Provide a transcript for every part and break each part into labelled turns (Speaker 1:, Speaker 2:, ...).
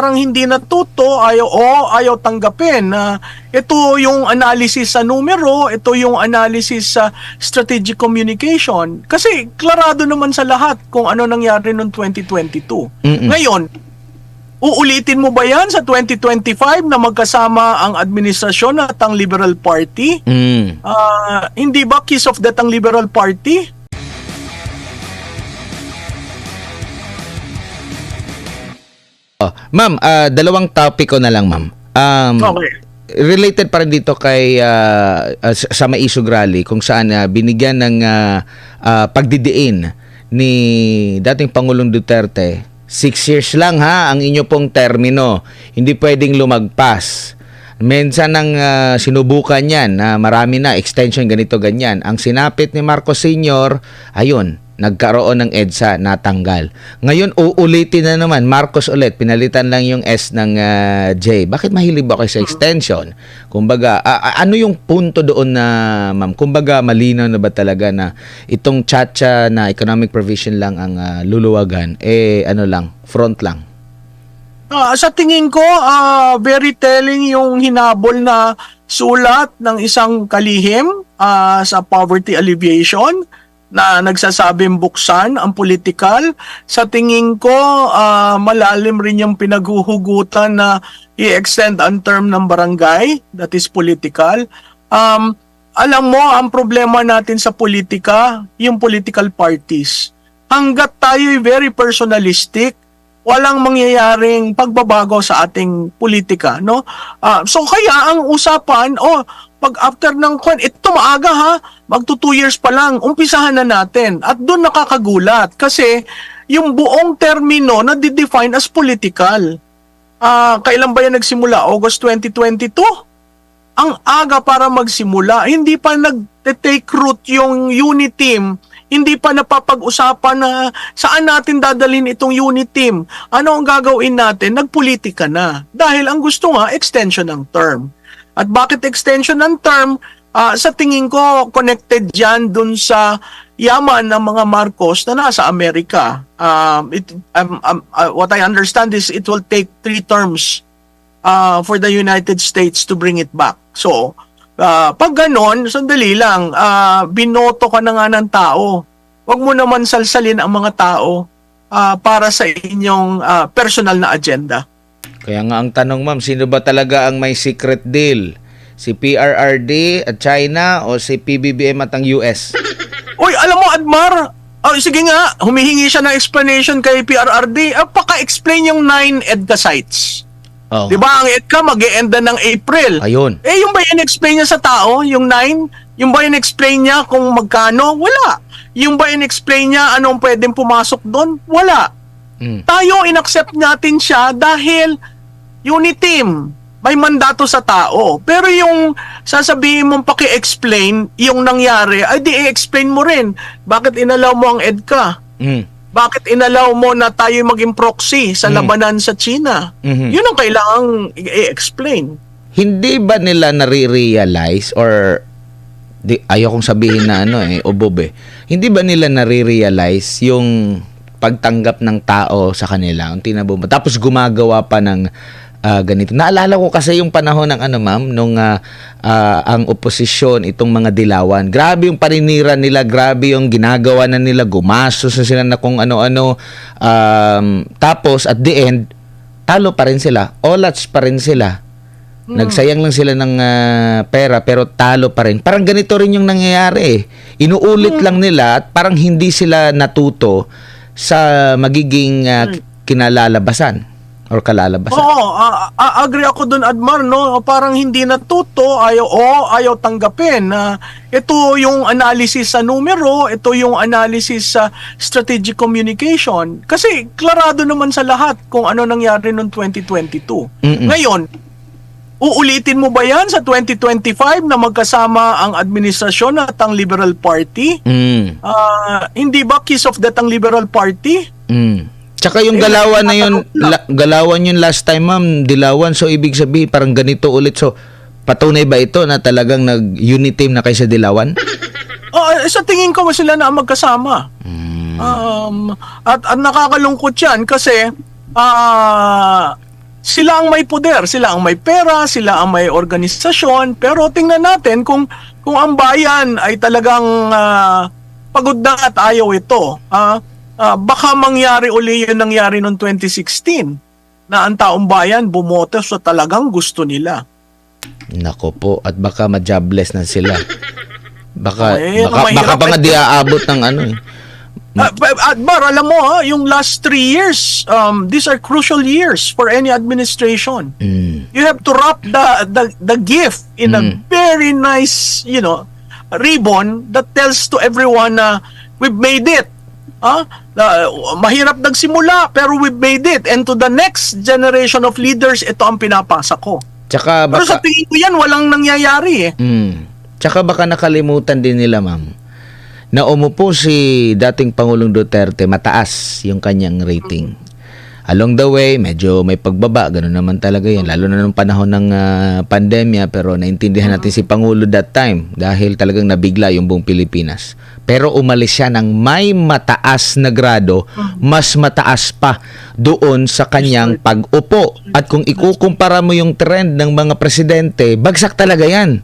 Speaker 1: parang hindi natuto, ayaw o ayaw tanggapin na ito yung analysis sa numero, ito yung analysis sa strategic communication. Kasi klarado naman sa lahat kung ano nangyari noong 2022.
Speaker 2: Mm-mm.
Speaker 1: Ngayon, uulitin mo ba yan sa 2025 na magkasama ang administrasyon at ang Liberal Party?
Speaker 2: Mm.
Speaker 1: Ah, hindi ba kiss of death ang Liberal Party?
Speaker 2: Oh, ma'am, ah, dalawang topic ko na lang, ma'am. Um,
Speaker 1: Okay.
Speaker 2: related pa rin dito kay ah, ah, sa Maisog Rally kung saan ah, binigyan ng ah, ah, pagdidiin ni dating Pangulong Duterte. Six years lang ha ang inyo pong termino. Hindi pwedeng lumagpas. Minsan nang ah, sinubukan yan na marami na extension ganito ganyan. Ang sinapit ni Marcos Sr. ayun, nagkaroon ng EDSA natanggal. Ngayon uulitin na naman Marcos ulit pinalitan lang yung S ng ah, J. Bakit mahilig ba kayo sa extension? Kumbaga a- ano yung punto doon na ma'am? Kumbaga malinaw na ba talaga na itong chacha na economic provision lang ang ah, luluwagan eh ano lang front lang.
Speaker 1: Ah, sa tingin ko, ah, very telling yung hinabol na sulat ng isang kalihim ah, sa poverty alleviation na nagsasabing buksan ang politikal. Sa tingin ko, ah, malalim rin yung pinaghuhugutan na i-extend ang term ng barangay, that is political. Um, alam mo, ang problema natin sa politika, yung political parties. Hanggat tayo very personalistic, walang mangyayaring pagbabago sa ating politika, no? Ah, so kaya ang usapan, oh, pag after ng kwan, ito maaga ha, magto two years pa lang, umpisahan na natin. At doon nakakagulat kasi yung buong termino na define as political. Ah, kailan ba yan nagsimula? August 2022? Ang aga para magsimula, hindi pa nag-take root yung unit team hindi pa napapag-usapan na saan natin dadalhin itong unit team. Ano ang gagawin natin? Nagpolitika na. Dahil ang gusto nga, extension ng term. At bakit extension ng term? Ah, sa tingin ko, connected yan dun sa yaman ng mga Marcos na nasa Amerika. Um, it, um, um, uh, what I understand is it will take three terms uh, for the United States to bring it back. So, Ah, pag ganon, sandali lang, ah, binoto ka na nga ng tao. Huwag mo naman salsalin ang mga tao ah, para sa inyong ah, personal na agenda.
Speaker 2: Kaya nga ang tanong ma'am, sino ba talaga ang may secret deal? Si PRRD at China o si PBBM at ang US?
Speaker 1: Uy, alam mo, Admar, oh, sige nga, humihingi siya ng explanation kay PRRD. Ah, paka-explain yung 9 EDCA sites.
Speaker 2: Oh.
Speaker 1: Di ba ang EDCA mag-e-end ng April?
Speaker 2: Ayun.
Speaker 1: Eh, yung ba yung explain niya sa tao, yung 9? Yung ba yung explain niya kung magkano? Wala. Yung ba yung explain niya anong pwedeng pumasok doon? Wala.
Speaker 2: Mm.
Speaker 1: Tayo, inaccept natin siya dahil unit team. May mandato sa tao. Pero yung sasabihin mong paki-explain yung nangyari, ay di i-explain mo rin. Bakit inalaw mo ang EDCA?
Speaker 2: Mm.
Speaker 1: Bakit inalaw mo na tayo maging proxy sa
Speaker 2: Mm.
Speaker 1: labanan sa China?
Speaker 2: Mhm.
Speaker 1: Yun ang kailangang i-explain.
Speaker 2: Hindi ba nila nare-realize or di, ayaw kong sabihin na ano eh, ubob eh. Hindi ba nila nare-realize yung pagtanggap ng tao sa kanila, unti na bumaba. Tapos gumagawa pa ng ah, ganito. Naalala ko kasi yung panahon ng ano ma'am, nung ah, ah, ang oposisyon, itong mga dilawan. Grabe yung paninira nila, grabe yung ginagawa na nila, gumastos na sila na kung ano-ano. Um, tapos at the end, talo pa rin sila, olats pa rin sila. Nagsayang lang sila ng ah, pera pero talo pa rin. Parang ganito rin yung nangyayari eh. Inuulit lang nila at parang hindi sila natuto sa magiging ah, kinalalabasan or kalalabasan.
Speaker 1: Oo, a- a- agree ako doon Admar no, parang hindi natuto, ayaw o ayaw tanggapin na ito yung analysis sa numero, ito yung analysis sa strategic communication. Kasi klarado naman sa lahat kung ano nangyari noong 2022.
Speaker 2: Mm-mm.
Speaker 1: Ngayon, uulitin mo ba yan sa 2025 na magkasama ang administrasyon at ang Liberal Party?
Speaker 2: Mm.
Speaker 1: Ah, hindi ba kiss of death ang Liberal Party?
Speaker 2: Mm. Tsaka yung
Speaker 1: Eh,
Speaker 2: galawan na yun, la- galawan yun last time ma'am, dilawan. So ibig sabihin parang ganito ulit. So patunay ba ito na talagang nag-unit team na kaysa dilawan?
Speaker 1: Oh, eh, sa tingin ko sila na magkasama.
Speaker 2: Mm.
Speaker 1: Um, at, at nakakalungkot yan kasi ah sila ang may poder, sila ang may pera, sila ang may organisasyon, pero tingnan natin kung kung ang bayan ay talagang ah, pagod na at ayaw ito. ah, ah, baka mangyari uli yung nangyari noong 2016 na ang taong bayan bumoto sa talagang gusto nila.
Speaker 2: Nako po, at baka ma-jobless na sila. Baka,
Speaker 1: Eh,
Speaker 2: baka, baka pa nga
Speaker 1: eh.
Speaker 2: di aabot ng ano eh.
Speaker 1: Ah, but- at Bar, alam mo ha, yung last three years, um, these are crucial years for any administration.
Speaker 2: Mm.
Speaker 1: You have to wrap the the, the gift in a
Speaker 2: Mm.
Speaker 1: very nice, you know, ribbon that tells to everyone na we've made it. Ah, Na, mahirap nagsimula pero we've made it and to the next generation of leaders ito ang pinapasa ko.
Speaker 2: Tsaka
Speaker 1: Pero sa
Speaker 2: baka,
Speaker 1: tingin ko yan walang nangyayari eh.
Speaker 2: mm, tsaka baka nakalimutan din nila ma'am na umupo si dating Pangulong Duterte mataas yung kanyang rating. Along the way, medyo may pagbaba, ganun naman talaga yan. Lalo na nung panahon ng ah, pandemya, pero naintindihan natin si Pangulo that time dahil talagang nabigla yung buong Pilipinas. Pero umalis siya ng may mataas na grado, mas mataas pa doon sa kanyang pag-upo. At kung ikukumpara mo yung trend ng mga presidente, bagsak talaga yan.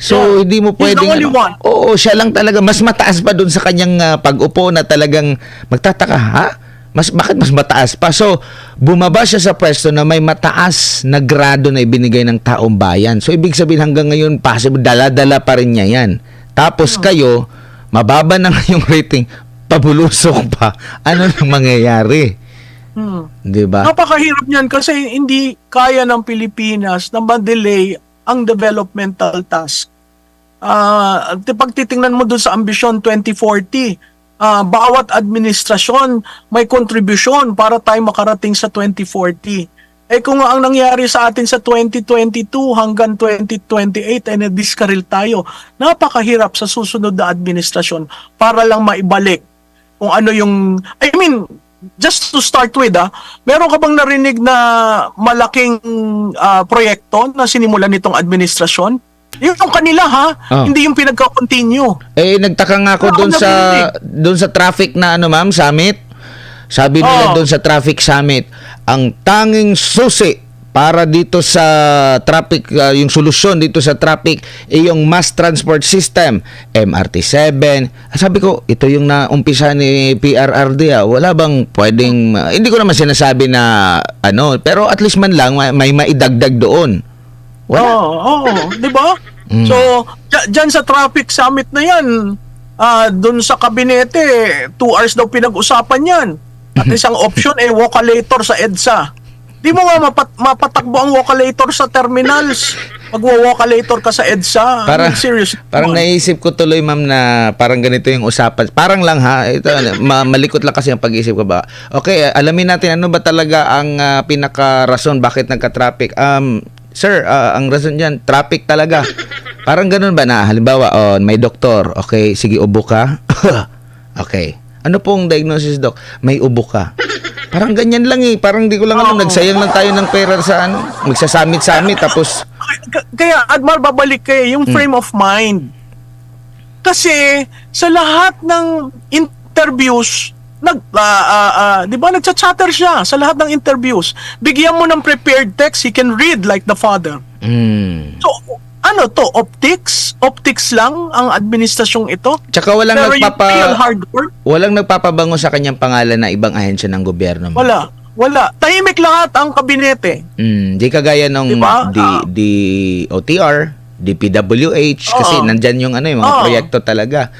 Speaker 2: So,
Speaker 1: Yeah.
Speaker 2: hindi mo
Speaker 1: He's the
Speaker 2: pwedeng...
Speaker 1: only
Speaker 2: ano-
Speaker 1: one.
Speaker 2: Oo, siya lang talaga. Mas mataas pa doon sa kanyang ah, pag-upo na talagang magtataka, ha? Mas, bakit mas mataas pa? So, bumaba siya sa pwesto na may mataas na grado na ibinigay ng taong bayan. So, ibig sabihin hanggang ngayon, possible, dala-dala pa rin niya yan. Tapos kayo, mababa na yung rating, pabulusok pa. Ano nang mangyayari?
Speaker 1: Hmm.
Speaker 2: Di ba?
Speaker 1: Napakahirap niyan kasi hindi kaya ng Pilipinas na ma-delay ang developmental task. Uh, pag titingnan mo doon sa Ambition 2040, ah, bawat administrasyon may kontribusyon para tayo makarating sa 2040. Eh kung ang nangyari sa atin sa 2022 hanggang 2028 ay na-discarril tayo, napakahirap sa susunod na administrasyon para lang maibalik kung ano yung I mean just to start with ah, meron ka bang narinig na malaking ah, proyekto na sinimulan nitong administrasyon? Yung kanila ha,
Speaker 2: Oh.
Speaker 1: hindi yung pinagka-continue.
Speaker 2: Eh nagtaka nga ako
Speaker 1: Wala
Speaker 2: doon
Speaker 1: akong
Speaker 2: sa doon sa traffic na ano ma'am, summit. Sabi nila
Speaker 1: Oo.
Speaker 2: doon sa traffic summit, ang tanging susi para dito sa traffic uh, yung solusyon dito sa traffic ay yung mass transport system MRT7 sabi ko ito yung naumpisa ni PRRD ah. wala bang pwedeng uh, hindi ko naman sinasabi na ano pero at least man lang may, may maidagdag doon wala
Speaker 1: Oo, oo, 'di ba?
Speaker 2: Mm.
Speaker 1: So, dya- dyan sa traffic summit na 'yan, ah doon sa kabinete, two hours daw pinag-usapan 'yan. At isang option eh walkalator sa EDSA. Di mo nga mapat- mapatakbo ang walkalator sa terminals. Magwa-walkalator ka sa EDSA. I
Speaker 2: Para,
Speaker 1: mean, serious.
Speaker 2: parang naisip ko tuloy ma'am na parang ganito yung usapan. Parang lang ha, ito ma- malikot lang kasi ang pag-iisip ko ba. Okay, alamin natin ano ba talaga ang ah, pinaka-rason bakit nagka-traffic. Um, sir, ah, ang rason diyan, traffic talaga. Parang ganun ba na halimbawa, oh, may doktor. Okay, sige ubo ka. okay. Ano pong diagnosis, doc? May ubo ka. Parang ganyan lang eh. Parang di ko lang alam.
Speaker 1: Oo.
Speaker 2: Nagsayang lang tayo ng pera sa ano. Magsasamit-samit tapos
Speaker 1: Kaya, Admar, babalik kayo yung frame of mind. Kasi, sa lahat ng interviews, nag, ah, ah, ah, di ba, nagcha-chatter siya sa lahat ng interviews. Bigyan mo ng prepared text, he can read like the father.
Speaker 2: mm,
Speaker 1: So, ano to, optics? Optics lang ang administrasyong ito?
Speaker 2: Tsaka walang
Speaker 1: Pero
Speaker 2: nagpapa
Speaker 1: real hard work,
Speaker 2: walang nagpapabango sa kanyang pangalan na ibang ahensya ng gobyerno. mo.
Speaker 1: wala. Wala. Tahimik lahat ang kabinete.
Speaker 2: Mm, di kagaya nung
Speaker 1: Diba?
Speaker 2: di,
Speaker 1: Ah.
Speaker 2: di OTR, DPWH kasi
Speaker 1: Oo.
Speaker 2: nandyan yung ano yung mga
Speaker 1: Oo.
Speaker 2: proyekto talaga.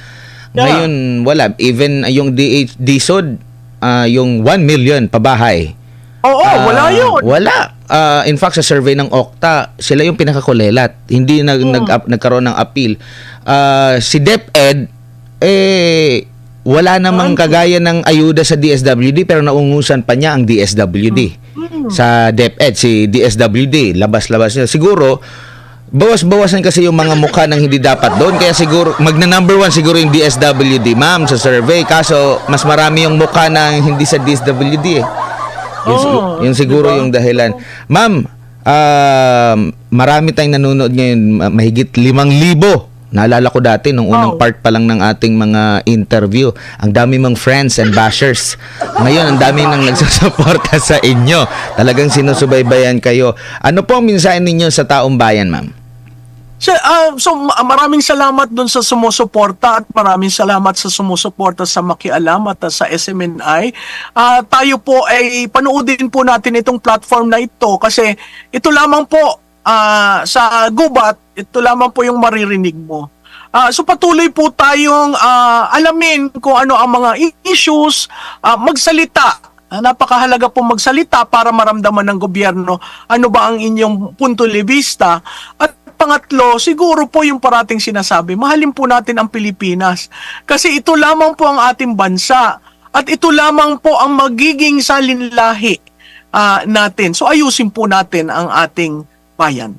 Speaker 1: Yeah.
Speaker 2: Ngayon wala even yung DH DSOD ah, yung 1 million pabahay.
Speaker 1: Oo,
Speaker 2: Ah,
Speaker 1: wala yun.
Speaker 2: Wala. Ah, in fact, sa survey ng Okta, sila yung pinakakulelat. Hindi nag,
Speaker 1: Hmm.
Speaker 2: nag, nagkaroon ng appeal. Ah, si DepEd, eh, wala namang kagaya ng ayuda sa DSWD pero naungusan pa niya ang DSWD.
Speaker 1: Hmm.
Speaker 2: Sa DepEd, si DSWD, labas-labas niya. Siguro, bawas-bawasan kasi yung mga mukha ng hindi dapat doon. Kaya siguro, magna number one siguro yung DSWD, ma'am, sa survey. Kaso, mas marami yung mukha ng hindi sa DSWD eh. Yun,
Speaker 1: Oo,
Speaker 2: yun siguro
Speaker 1: diba?
Speaker 2: yung dahilan. Ma'am, um, marami tayong nanonood ngayon, ma- mahigit limang libo Naalala ko dati nung unang
Speaker 1: Wow.
Speaker 2: part pa lang ng ating mga interview, ang dami mong friends and bashers. Ngayon, ang dami nang nagsusuporta sa inyo. Talagang sinusubaybayan kayo. Ano po ang mensahe ninyo sa taong bayan, ma'am?
Speaker 1: So, ah, so ma- maraming salamat dun sa sumusuporta at maraming salamat sa sumusuporta sa Makialam at ah, sa SMNI. Ah, tayo po ay panoodin po natin itong platform na ito kasi ito lamang po ah, sa gubat, ito lamang po yung maririnig mo. Ah, so patuloy po tayong ah, alamin kung ano ang mga issues, ah, magsalita Ah, napakahalaga po magsalita para maramdaman ng gobyerno ano ba ang inyong punto de vista. At pangatlo, siguro po yung parating sinasabi, mahalin po natin ang Pilipinas. Kasi ito lamang po ang ating bansa. At ito lamang po ang magiging salinlahi ah, natin. So ayusin po natin ang ating bayan.